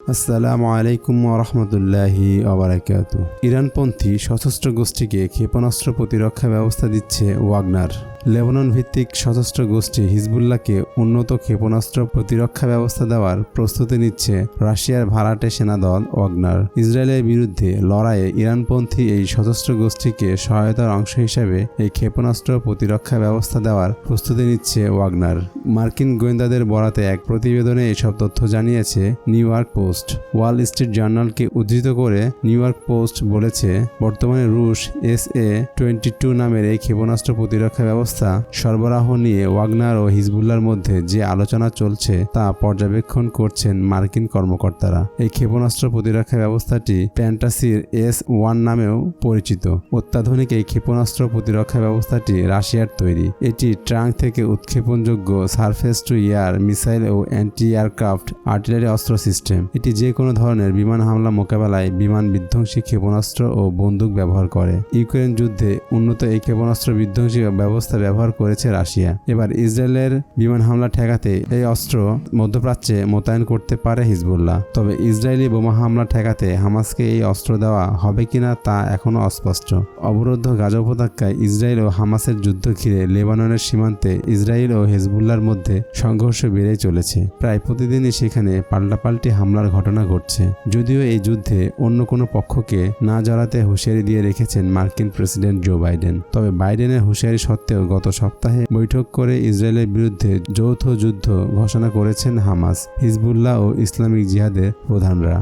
আসসালামু আলাইকুম রহমতুল্লাহি ইরানপন্থী সশস্ত্র গোষ্ঠীকে ক্ষেপণাস্ত্র প্রতিরক্ষা ব্যবস্থা দিচ্ছে ওয়াগনার। লেবানন ভিত্তিক সশস্ত্র গোষ্ঠী হিজবুল্লাহকে উন্নত ক্ষেপণাস্ত্র প্রতিরক্ষা ব্যবস্থা দেওয়ার প্রস্তুতি নিচ্ছে রাশিয়ার ভাড়াটে সেনাদল ওয়াগনার। ইসরায়েলের বিরুদ্ধে লড়াইয়ে ইরানপন্থী এই সশস্ত্র গোষ্ঠীকে সহায়তার অংশ হিসেবে এই ক্ষেপণাস্ত্র প্রতিরক্ষা ব্যবস্থা দেওয়ার প্রস্তুতি নিচ্ছে ওয়াগনার। মার্কিন গোয়েন্দাদের বরাতে এক প্রতিবেদনে এসব তথ্য জানিয়েছে New York Post. Wall Street জার্নালকে উদ্ধৃত করে নিউ ইয়র্ক পোস্ট বলেছে, বর্তমানে রুশ এস এ টোয়েন্টি টু নামের এই ক্ষেপণাস্ত্র প্রতিরক্ষা ব্যবস্থা সরবরাহ নিয়ে ওয়াগনার ও হিজবুল্লার মধ্যে যে আলোচনা চলছে তা পর্যবেক্ষণ করছেন মার্কিন কর্মকর্তারা। এই ক্ষেপণাস্ত্র প্রতিরক্ষা ব্যবস্থাটি প্যান্টাসির এস ওয়ান নামেও পরিচিত। অত্যাধুনিক এই ক্ষেপণাস্ত্র প্রতিরক্ষা ব্যবস্থাটি রাশিয়ার তৈরি। এটি ট্রাঙ্ক থেকে উৎক্ষেপণযোগ্য সারফেস টু এয়ার মিসাইল ও অ্যান্টি এয়ারক্রাফট আর্টিলারি অস্ত্র সিস্টেম। এটি যে কোনো ধরনের বিমান হামলা মোকাবেলায় বিমান বিধ্বংসী ক্ষেপণাস্ত্র ও বন্দুক ব্যবহার করে। ইউক্রেন যুদ্ধে উন্নত এই ক্ষেপণাস্ত্র বিধ্বংসী ব্যবস্থা ব্যবহার করেছে রাশিয়া। এবার ইসরায়েলের বিমান হামলা ঠেকাতে এই অস্ত্র মধ্যপ্রাচ্যে মোতায়েন করতে পারে হিজবুল্লাহ। তবে ইসরায়েলি বোমা হামলা ঠেকাতে হামাসকে এই অস্ত্র দেওয়া হবে কিনা তা এখনও অস্পষ্ট। অবরুদ্ধ গাজা উপত্যকায় ইসরায়েল ও হামাসের যুদ্ধ ঘিরে লেবাননের সীমান্তে ইসরায়েল ও হেজবুল্লার মধ্যে সংঘর্ষ বেড়েই চলেছে। প্রায় প্রতিদিনই সেখানে পাল্টাপাল্টি হামলার ঘটনা ঘটছে। যদিও এই যুদ্ধে অন্য কোনো পক্ষকে না জড়াতে হুঁশিয়ারি দিয়ে রেখেছেন মার্কিন প্রেসিডেন্ট জো বাইডেন। তবে বাইডেনের হুঁশিয়ারি সত্ত্বেও গত সপ্তাহে বৈঠক করে ইসরায়েলের বিরুদ্ধে যৌথ যুদ্ধ ঘোষণা করেছেন হামাস, হিজবুল্লাহ ও ইসলামিক জিহাদের প্রধানরা।